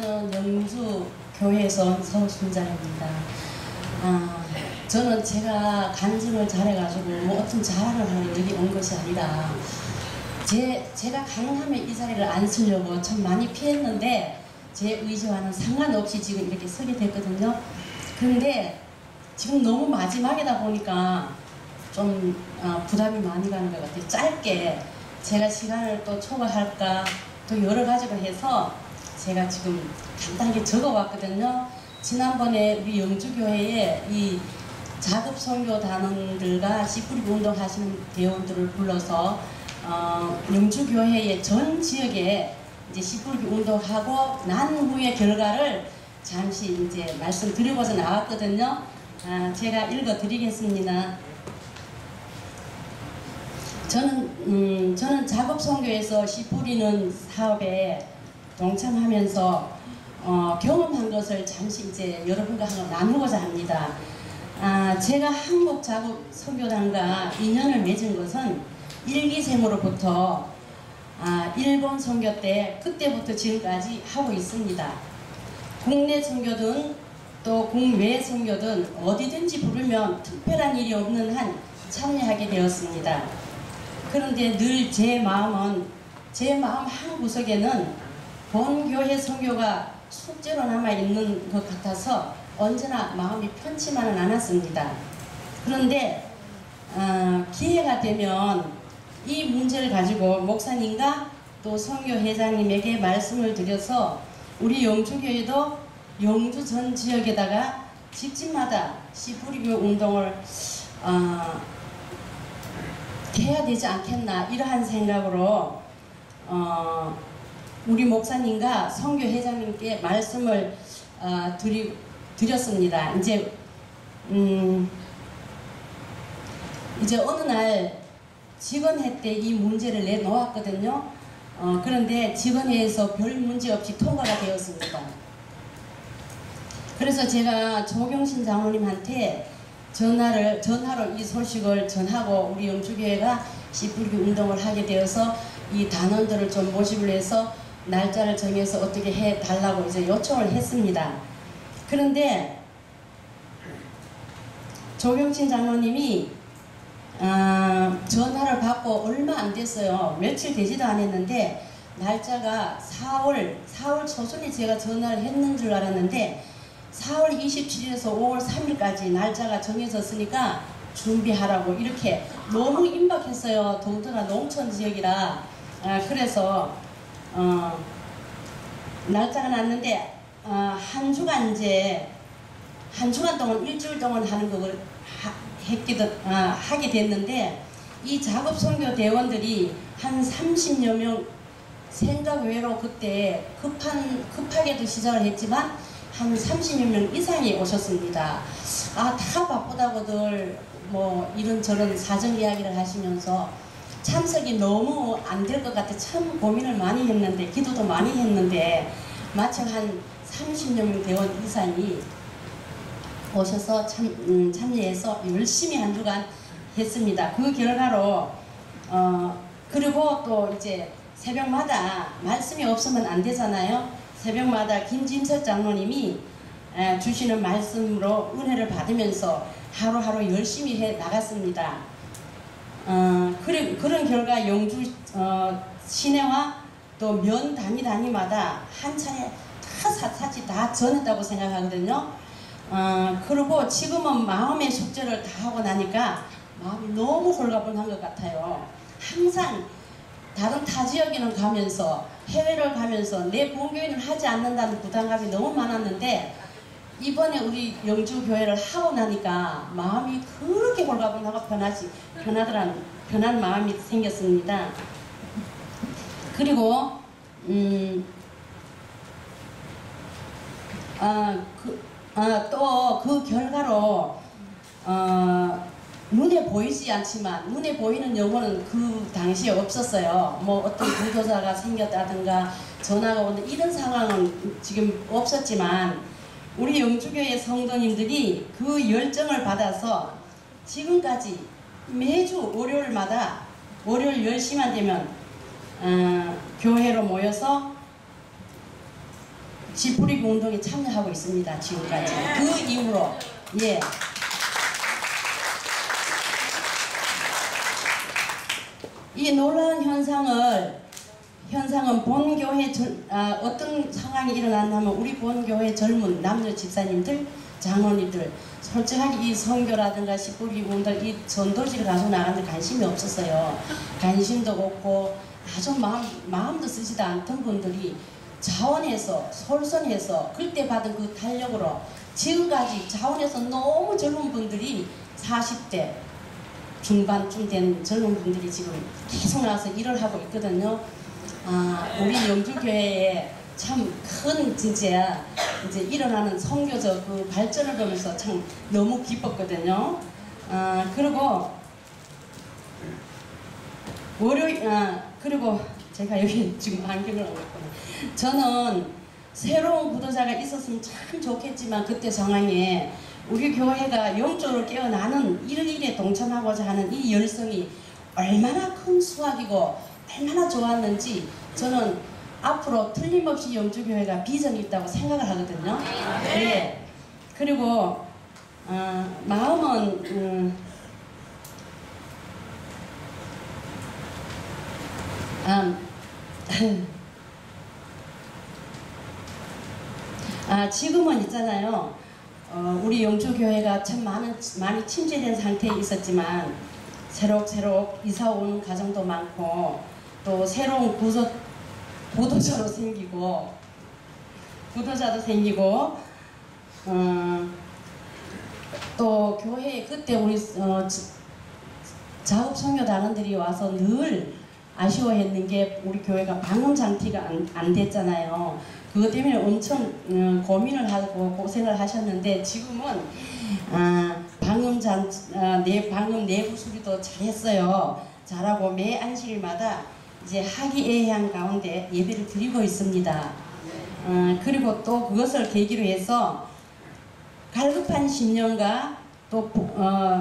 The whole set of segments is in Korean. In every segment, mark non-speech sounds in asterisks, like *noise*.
저는 영주 교회에서 온 서순자입니다. 아, 저는 제가 간증을 잘해가지고 뭐 어떤 자랑을 하러 여기 온 것이 아니라 제, 제가 가능하면 이 자리를 안 쓰려고 참 많이 피했는데 제 의지와는 상관없이 지금 이렇게 서게 됐거든요. 그런데 지금 너무 마지막이다 보니까 좀 어, 부담이 많이 가는 것 같아요. 짧게 제가 시간을 또 초과할까 또 여러 가지로 해서 제가 지금 간단하게 적어왔거든요. 지난번에 우리 영주교회에 이 자급 선교 단원들과 씨뿌리 운동 하시는 대원들을 불러서 어, 영주교회의 전 지역에 이제 씨뿌리 운동하고 난 후의 결과를 잠시 이제 말씀드리고서 나왔거든요. 아, 제가 읽어드리겠습니다. 저는 음, 저는 작업 선교에서 씨 뿌리는 사업에 동참하면서 어, 경험한 것을 잠시 이제 여러분과 나누고자 합니다. 아, 제가 한국 작업 선교단과 인연을 맺은 것은 일기생으로부터 아, 일본 선교 때 그때부터 지금까지 하고 있습니다. 국내 선교든 또 국외 선교든 어디든지 부르면 특별한 일이 없는 한 참여하게 되었습니다. 그런데 늘 제 마음은 제 마음 한 구석에는 본교회 선교가 숙제로 남아 있는 것 같아서 언제나 마음이 편치만은 않았습니다. 그런데 어, 기회가 되면 이 문제를 가지고 목사님과 또 선교회장님에게 말씀을 드려서 우리 영주교회도 영주 전 지역에다가 집집마다 씨뿌리교 운동을 어, 해야 되지 않겠나 이러한 생각으로 어, 우리 목사님과 선교회장님께 말씀을 어, 드리, 드렸습니다. 이제 음, 이제 어느 날 직원회 때 이 문제를 내놓았거든요. 어, 그런데 직원회에서 별 문제 없이 통과가 되었습니다. 그래서 제가 조경신 장로님한테 전화를 전화로 이 소식을 전하고 우리 영주교회가 씨뿌리기 운동을 하게 되어서 이 단원들을 좀 모집을 해서 날짜를 정해서 어떻게 해 달라고 이제 요청을 했습니다. 그런데 조경신 장로님이 어, 전화를 받고 얼마 안 됐어요. 며칠 되지도 않았는데 날짜가 4월 4월 초순에 제가 전화를 했는 줄 알았는데 4월 27일에서 5월 3일까지 날짜가 정해졌으니까 준비하라고 이렇게 너무 임박했어요. 더군다나 농촌 지역이라 아, 그래서 어, 날짜가 났는데 어, 한 주간 이제 한 주간 동안 일주일 동안 하는 걸 했기도, 아, 하게 됐는데 이 작업 선교 대원들이 한 30여 명 생각 외로 그때 급한 급하게도 시작을 했지만 한 30여 명 이상이 오셨습니다. 아, 다 바쁘다고들 뭐 이런저런 사정 이야기를 하시면서 참석이 너무 안 될 것 같아 참 고민을 많이 했는데 기도도 많이 했는데 마침 한 30여 명 대원 이상이 오셔서 참, 음, 참여해서 열심히 한 주간 했습니다. 그 결과로 어, 그리고 또 이제 새벽마다 말씀이 없으면 안 되잖아요. 새벽마다 김진석 장로님이 주시는 말씀으로 은혜를 받으면서 하루하루 열심히 해 나갔습니다. 어, 그래, 그런 결과 영주 어, 시내와 또 면 단위 단위마다 한 차례 다 사 사치 다 전했다고 생각하거든요. 어, 그리고 지금은 마음의 숙제를 다 하고 나니까 마음이 너무 홀가분한 것 같아요. 항상 다른 타 지역에는 가면서 해외를 가면서 내 본교회는 하지 않는다는 부담감이 너무 많았는데 이번에 우리 영주 교회를 하고 나니까 마음이 그렇게 홀가분하고 편하지 편하더란 편한 마음이 생겼습니다. 그리고 음, 아, 그, 아, 또그 결과로 어, 눈에 보이지 않지만 눈에 보이는 영혼은 그 당시에 없었어요. 뭐 어떤 불교사가 생겼다든가 전화가 오는 이런 상황은 지금 없었지만 우리 영주교회 성도님들이 그 열정을 받아서 지금까지 매주 월요일마다 월요일 10시만 되면 어, 교회로 모여서 지푸리기 운동에 참여하고 있습니다. 지금까지. 그 이후로 예. 이 놀라운 현상을 현상은 본 교회 절- 아, 어떤 상황이 일어났냐면 우리 본 교회 젊은 남녀 집사님들 장로님들 솔직하게 이 선교라든가 시뿌리 운동 이 전도지를 가지고 나가는데 관심이 없었어요. 관심도 없고 아주 마음, 마음도 쓰지도 않던 분들이 자원해서 솔선해서 그때 받은 그 탄력으로 지금까지 자원해서 너무 젊은 분들이 40대 중반쯤 된 젊은 분들이 지금 계속 나와서 일을 하고 있거든요. 아, 우리 영주교회에 참 큰 진짜 이제 일어나는 선교적 그 발전을 보면서 참 너무 기뻤거든요. 아, 그리고 월요일, 아, 그리고 제가 여기 *laughs* 지금 안경을 안 갖고 저는 새로운 구도자가 있었으면 참 좋겠지만 그때 상황에 우리 교회가 영적으로 깨어나는 일일에 동참하고자 하는 이 열성이 얼마나 큰 수확이고 얼마나 좋았는지 저는 앞으로 틀림없이 영주교회가 비전이 있다고 생각을 하거든요. 네. 그리고 어, 마음은 음, 음, 아, 지금은 있잖아요. 어, 우리 영주교회가 참 많은, 많이 침체된 상태에 있었지만, 새록새록 이사 오는 가정도 많고, 또 새로운 구조, 구도자로 생기고, 구도자도 생기고, 어, 또 교회에 그때 우리 어, 지- 작업 선교단원들이 와서 늘 아쉬워했는 게 우리 교회가 방음 장치가 안, 안 됐잖아요. 그것 때문에 엄청 음, 고민을 하고 고생을 하셨는데 지금은 아, 방음 장, 아, 내 방음 내부 수리도 잘했어요. 잘하고 매 안식일마다 이제 하기애애한 가운데 예배를 드리고 있습니다. 어, 그리고 또 그것을 계기로 해서 갈급한 심령과 또 어,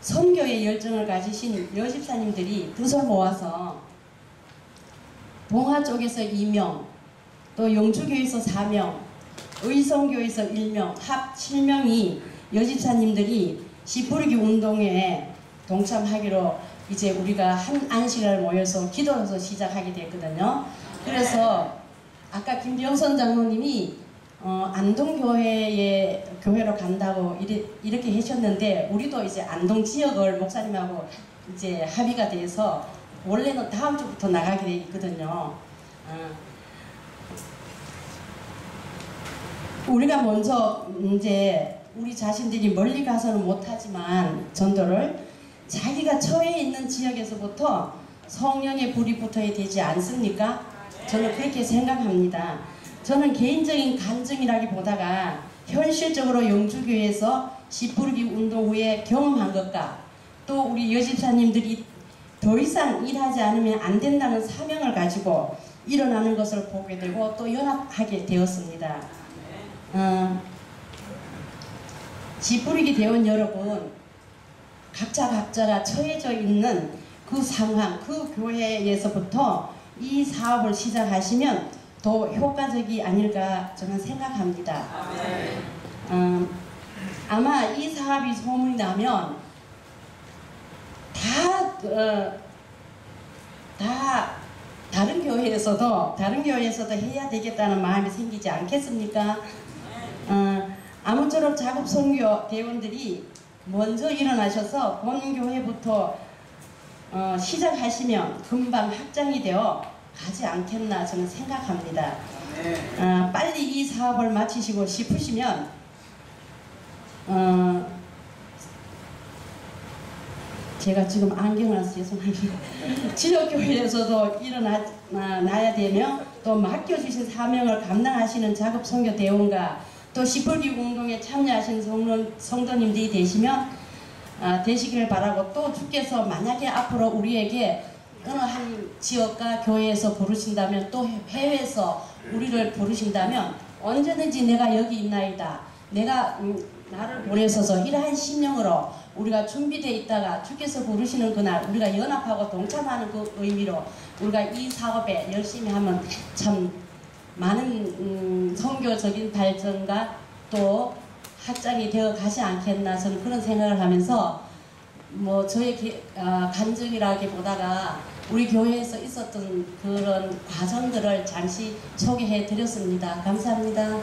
선교의 열정을 가지신 여집사님들이 뜻을 모아서 봉화 쪽에서 2명, 또 영주교에서 4명, 의성교에서 1명, 합 7명이 여집사님들이 시부르기 운동에 동참하기로 이제 우리가 한 안식을 모여서 기도해서 시작하게 됐거든요. 그래서 아까 김병선 장로님이 어, 안동교회에 교회로 간다고 이래, 이렇게 하셨는데 우리도 이제 안동 지역을 목사님하고 이제 합의가 돼서 원래는 다음 주부터 나가게 돼 있거든요. 어. 우리가 먼저 이제 우리 자신들이 멀리 가서는 못하지만 전도를 자기가 처해 있는 지역에서부터 성령의 불이 붙어야 되지 않습니까? 저는 그렇게 생각합니다. 저는 개인적인 간증이라기보다가 현실적으로 영주교회에서 시부르기 운동 후에 경험한 것과 또 우리 여집사님들이 더 이상 일하지 않으면 안 된다는 사명을 가지고 일어나는 것을 보게 되고 또 연합하게 되었습니다. 어, 지푸리기 대원 여러분 각자 각자가 처해져 있는 그 상황, 그 교회에서부터 이 사업을 시작하시면 더 효과적이 아닐까 저는 생각합니다. 어, 아마 이 사업이 소문이 나면 다, 어, 다 다른 교회에서도 다른 교회에서도 해야 되겠다는 마음이 생기지 않겠습니까? 어, 아무쪼록 작업 선교 대원들이 먼저 일어나셔서 본 교회부터 어, 시작하시면 금방 확장이 되어 가지 않겠나 저는 생각합니다. 어, 빨리 이 사업을 마치시고 싶으시면 어, 제가 지금 안경을 써서 죄송합니다. *laughs* 지역교회에서도 일어나야 되며 또 맡겨주신 사명을 감당하시는 작업 선교 대원과 또 시풀기 운동에 참여하신 성도, 성도님들이 되시면 아, 되시기를 바라고 또 주께서 만약에 앞으로 우리에게 어느 한 지역과 교회에서 부르신다면 또 해외에서 우리를 부르신다면 언제든지 내가 여기 있나이다. 내가 음, 나를 보내셔서 이러한 심령으로 우리가 준비되어 있다가 주께서 부르시는 그날 우리가 연합하고 동참하는 그 의미로 우리가 이 사업에 열심히 하면 참 많은 음, 선교적인 발전과 또 확장이 되어 가지 않겠나 저는 그런 생각을 하면서 뭐 저의 기- 아, 간증이라기보다가 우리 교회에서 있었던 그런 과정들을 잠시 소개해 드렸습니다. 감사합니다.